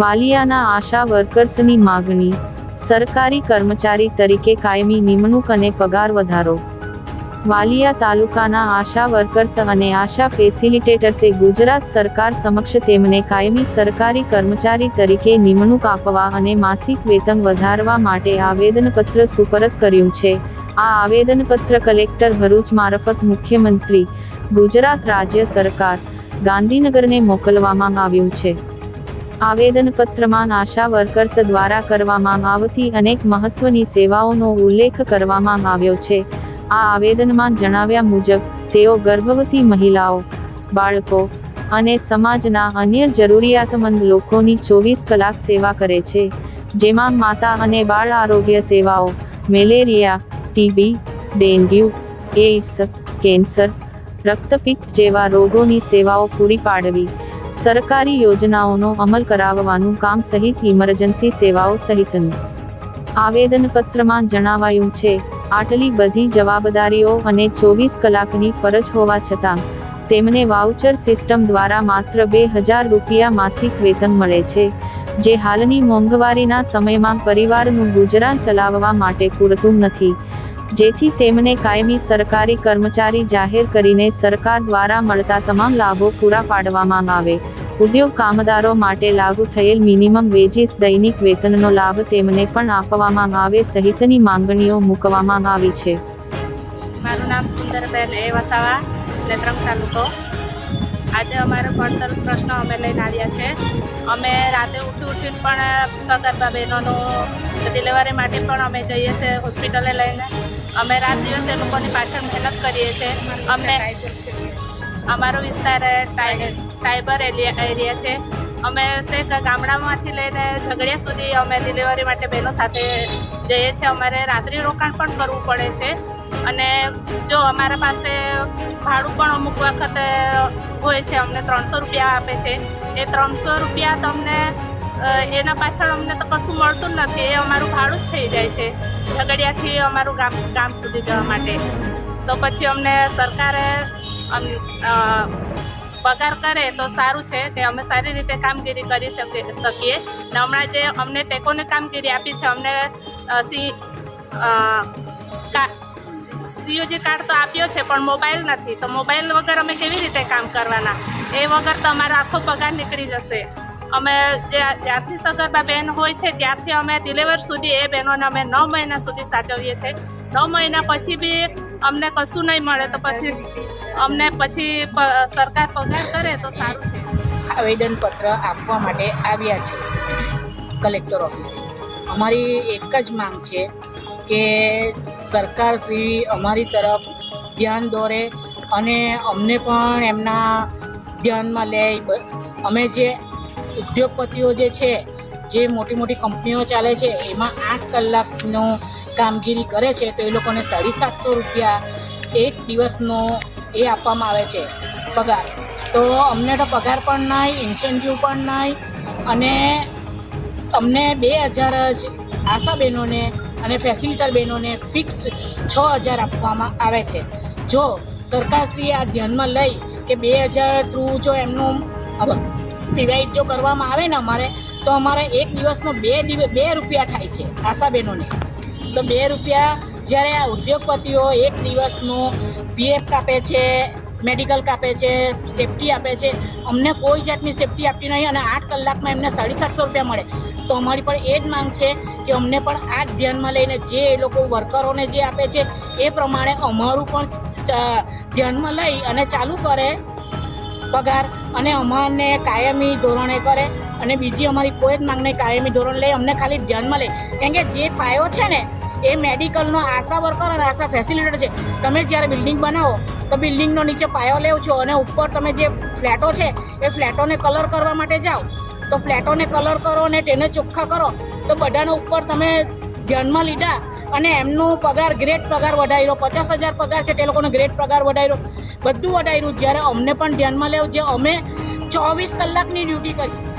વાલિયાના આશા વર્કર્સની માગણી, સરકારી કર્મચારી તરીકે કાયમી નિમણૂક અને પગાર વધારો. વાલિયા તાલુકાના આશા વર્કર્સ અને આશા ફેસિલિટેટર્સે ગુજરાત સરકાર સમક્ષ તેમને કાયમી સરકારી કર્મચારી તરીકે નિમણૂક આપવા અને માસિક વેતન વધારવા માટે આવેદનપત્ર સુપરત કર્યું છે. આ આવેદનપત્ર કલેક્ટર ભરૂચ મારફત મુખ્યમંત્રી, ગુજરાત રાજ્ય સરકાર, ગાંધીનગરને મોકલવામાં આવ્યું છે. આવેદનપત્રમાં આશા વર્કર્સ દ્વારા કરવામાં આવતી અનેક મહત્વની સેવાઓનો ઉલ્લેખ કરવામાં આવ્યો છે. આ આવેદનમાં જણાવ્યા મુજબ, તેઓ ગર્ભવતી મહિલાઓ, બાળકો અને સમાજના અન્ય જરૂરિયાતમંદ લોકોની ચોવીસ કલાક સેવા કરે છે, જેમાં માતા અને બાળ આરોગ્ય સેવાઓ, malaria, TB, dengue, AIDS, cancer, રક્તપિત્ત જેવા રોગોની સેવાઓ પૂરી પાડવી સરકારી યોજનાઓનો અમલ કરાવવાનું કામ સહિત ઇમરજન્સી સેવાઓ સહિતનું. આવેદનપત્રમાં જણાવાયું છે, આટલી બધી જવાબદારીઓ અને ચોવીસ કલાકની ફરજ હોવા છતાં, તેમને વાઉચર સિસ્ટમ દ્વારા માત્ર બે હજાર રૂપિયા માસિક વેતન મળે છે, જે હાલની મોંઘવારીના સમયમાં પરિવારનું ગુજરાન ચલાવવા માટે પૂરતું નથી. જેથી તેમને કાયમી સરકારી કર્મચારી જાહેર કરીને સરકાર દ્વારા મળતા તમામ લાભો પૂરા પાડવામાં આવે. ઉદ્યોગ કામદારો માટે લાગુ થયેલ મિનિમમ વેજીસ દૈનિક વેતનનો લાભ તેમને પણ આપવામાં આવે સહિતની માંગણીઓ મૂકવામાં આવી છે. મારું નામ સુંદરબેન એ વસાવા નેત્રંગ તાલુકો. આજે અમારો ભણતર પ્રશ્ન અમે લઈને આવ્યા છે. અમે રાતે ઉઠી ઉઠીને પણ સગર્ભા બહેનોનું ડિલિવરી માટે પણ અમે જઈએ છીએ હોસ્પિટલે લઈને. અમે રાત દિવસ એ લોકોની પાછળ મહેનત કરીએ છીએ. અમને અમારો વિસ્તાર સાયબર એરિયા છે. અમે છેક ગામડામાંથી લઈને ઝઘડિયા સુધી અમે ડિલિવરી માટે બહેનો સાથે જઈએ છીએ. અમારે રાત્રિ રોકાણ પણ કરવું પડે છે. અને જો અમારા પાસે ભાડું પણ અમુક વખતે હોય છે. અમને ત્રણસો રૂપિયા આપે છે. એ ત્રણસો રૂપિયા તમને એના પાછળ અમને તો કશું મળતું નથી. એ અમારું ભાડું જ થઈ જાય છે. ઝઘડિયાથી અમારું ગામ ગામ સુધી જવા માટે. તો પછી અમને સરકારે પગાર કરે તો સારું છે કે અમે સારી રીતે કામગીરી કરી શકીએ ને હમણાં જે અમને ટેકોની કામગીરી આપી છે, અમને સી સીઓજી કાર્ડ તો આપ્યો છે, પણ મોબાઈલ નથી. તો મોબાઈલ વગર અમે કેવી રીતે કામ કરવાના? એ વગર તો અમારો આખો પગાર નીકળી જશે. અમે જ્યાં- જ્યારથી સગર્ભા બહેન હોય છે, ત્યારથી અમે ડિલિવર સુધી એ બહેનોને અમે નવ મહિના સુધી સાચવીએ છીએ. નવ મહિના પછી બી અમને કશું નહીં મળે, તો પછી અમને પછી સરકાર પગાર કરે તો સારું છે. આવેદનપત્ર આપવા માટે આવ્યા છે કલેક્ટર ઓફિસે. અમારી એક જ માંગ છે કે સરકાર શ્રી અમારી તરફ ધ્યાન દોરે અને અમને પણ એમના ધ્યાનમાં લે. અમે જે ઉદ્યોગપતિઓ જે છે, જે મોટી મોટી કંપનીઓ ચાલે છે, એમાં આઠ કલાકનો કામગીરી કરે છે, તો એ લોકોને સાડી સાતસો રૂપિયા એક દિવસનો એ આપવામાં આવે છે પગાર. તો અમને તો પગાર પણ નહીં ઇન્સેન્ટિવ પણ નહીં અને અમને બે હજાર જ આશા બહેનોને અને ફેસિલિટર બહેનોને ફિક્સ છ હજાર આપવામાં આવે છે. જો સરકારશ્રીએ આ ધ્યાનમાં લઈ કે બે હજાર થ્રુ જો એમનું ડિવાઈડ જો કરવામાં આવે ને અમારે, તો અમારે એક દિવસનો બે દિવસ, બે રૂપિયા થાય છે આશા બહેનોને તો બે રૂપિયા જ્યારે આ ઉદ્યોગપતિઓ એક દિવસનું પીએફ કાપે છે મેડિકલ કાપે છે સેફટી આપે છે, અમને કોઈ જાતની સેફટી આપતી નહીં અને આઠ કલાકમાં એમને સાડી સાતસો રૂપિયા મળે. તો અમારી પણ એ જ માંગ છે કે અમને પણ આ ધ્યાનમાં લઈને જે એ લોકો વર્કરોને જે આપે છે, એ પ્રમાણે અમારું પણ ધ્યાનમાં લઈ અને ચાલુ કરે પગાર અને અમને કાયમી ધોરણે કરે અને બીજી અમારી કોઈ જ માંગને કાયમી ધોરણ લે, અમને ખાલી ધ્યાનમાં લે. કેમ કે જે પાયો છે ને, એ મેડિકલનો આશા વર્કર અને આશા ફેસિલિટેટર છે. તમે જ્યારે બિલ્ડિંગ બનાવો, તો બિલ્ડિંગનો નીચે પાયો લેવ છો અને ઉપર તમે જે ફ્લેટો છે, એ ફ્લેટોને કલર કરવા માટે જાઓ. તો ફ્લેટોને કલર કરો અને તેને ચોખ્ખા કરો. તો બધાના ઉપર તમે ધ્યાનમાં લીધા અને એમનો પગાર, ગ્રેટ પગાર વધાર્યો. પચાસ હજાર પગાર છે, તે લોકોનો ગ્રેટ પગાર વધાર્યો. બધું વધાર્યું જ્યારે અમને પણ ધ્યાનમાં લેવું જે અમે ચોવીસ કલાકની ડ્યુટી કરી